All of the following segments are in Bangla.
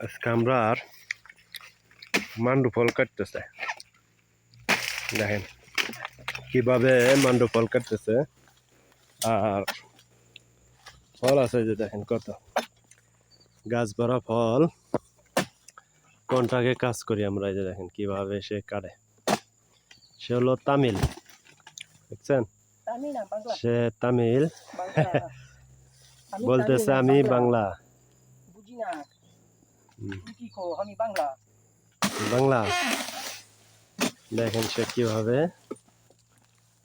আজকে আমরা আর মান্ডু ফল কাটতেছে। দেখেন কীভাবে মান্ডু ফল কাটতেছে। আর ফল আছে যে দেখেন কত। গাছ ভরা ফল। কোনটাকে কাজ করি আমরা এই যে দেখেন কীভাবে সে কাটে। সে হলো তামিল। দেখছেন? সে তামিল। বলতেছে আমি বাংলা। বাংলা। দেখেন সে কীভাবে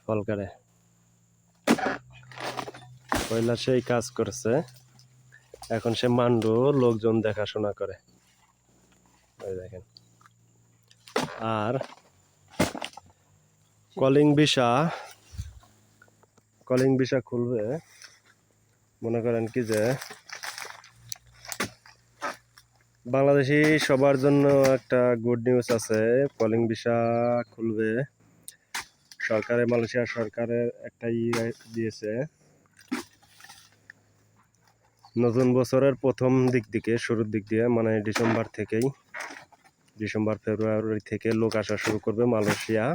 ফল কাটে। পয়লা সেই কাজ করছে। এখন সে মান্ডু লোকজন দেখাশোনা করে। ওই দেখেন। আর কলিং ভিসা কলিং ভিসা খুলবে। মনে করেন কি যে বাংলাদেশি সবার জন্য একটা গুড নিউজ আছে। কলিং ভিসা খুলবে। সরকারে, মালয়েশিয়া সরকারের একটা ইয়ে দিয়েছে। নতুন বছরের প্রথম দিক দিকে, শুরুর দিক দিয়ে মানে ডিসেম্বর থেকেই। ডিসেম্বর, ফেব্রুয়ারি থেকে লোক আসা শুরু করবে মালয়েশিয়া।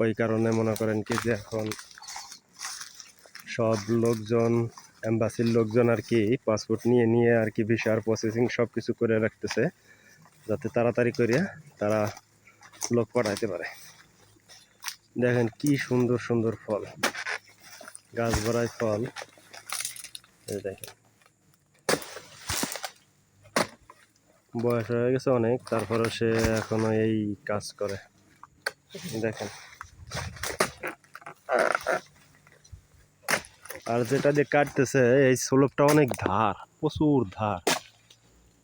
ওই কারণে মনে করেন কি যে এখন সব লোকজন এম্বাসির লোকজন আর কি পাসপোর্ট নিয়ে নিয়ে আর কি ভিসার প্রসেসিং সব কিছু করে রাখতেছে, যাতে তাড়াতাড়ি করে তারা লোক পাঠাইতে পারে। দেখেন কি সুন্দর সুন্দর ফল, গাছ ভরায় ফল। দেখেন। বয়স হয়ে গেছে অনেক তারপরে সে এখনও এই কাজ করে। দেখেন। আর যেটা দিয়ে কাটতেছে, এই স্লোপটা অনেক ধার, প্রচুর ধার।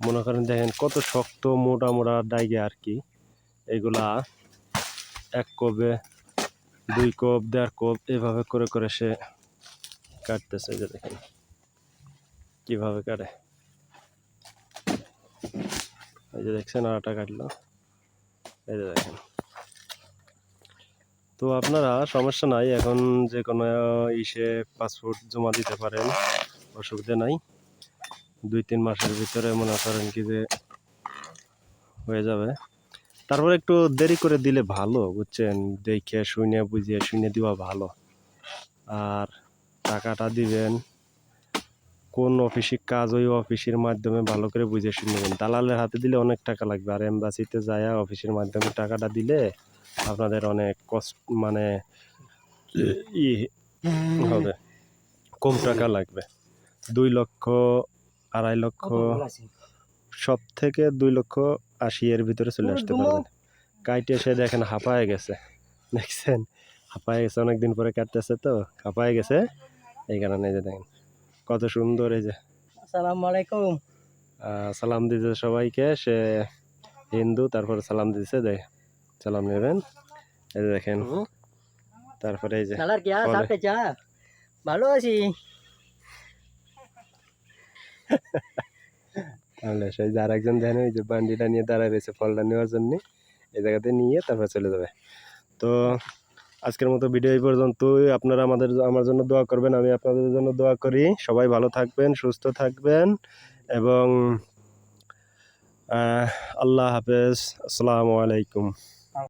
মনে করেন দেখেন কত শক্ত, মোটা মোটা ডাইগে আর কি। এগুলা এক কবে দুই কোপ, দেড় কোপ, এভাবে করে করে সে কাটতেছে যে দেখেন। কীভাবে কাটে? এই যে দেখছেন আটা কাটলো। এই যে দেখেন। তো আপনারা, সমস্যা নাই। এখন যে কোনো ইসে পাসপোর্ট জমা দিতে পারেন, অসুবিধা নাই। দুই, তিন মাসের ভিতরে মনে করেন কি যে হয়ে যাবে। তারপর একটু দেরি করে দিলে ভালো, বুঝছেন? দেখে শুনে বুঝিয়ে শুনে দেওয়া ভালো। আর টাকাটা দিবেন, কোন অফিসে কাজ ওই অফিসের মাধ্যমে ভালো করে বুঝে শুনে নেবেন। দালালের হাতে দিলে অনেক টাকা লাগবে। আর এম্বাসিতে যায় অফিসের মাধ্যমে টাকাটা দিলে আপনাদের অনেক কষ্ট মানে ই হবে। কম টাকা লাগবে। দুই লক্ষ আড়াই লক্ষ সব থেকে দুই লক্ষ আশি এর ভিতরে চলে আসতে পারবেন। কাইটে এসে দেখেন হাঁপায় গেছে। দেখছেন? হাঁপায় গেছে অনেকদিন পরে কাটতেছে তো হাঁপায় গেছে। এই কারণে যে দেখেন কত সুন্দর এই যে। আসসালামু আলাইকুম। সালাম দিতে সবাইকে। সে হিন্দু তারপরে সালাম দিতেছে দেখ। সালাম নেবেন। এই দেখেন তারপরে এই যে ভালো আছি। তাহলে সেই যে আরেকজন দেখেন ওই যে বান্ডিটা নিয়ে দাঁড়ায় রয়েছে ফলটা নেওয়ার জন্য এই জায়গাতে নিয়ে তারপর চলে যাবে। তো আজকের মতো ভিডিও এই পর্যন্তই। আপনারা আমাদের আমার জন্য দোয়া করবেন আমি আপনাদের জন্য দোয়া করি। সবাই ভালো থাকবেন সুস্থ থাকবেন এবং আল্লাহ হাফেজ। আসসালামু আলাইকুম।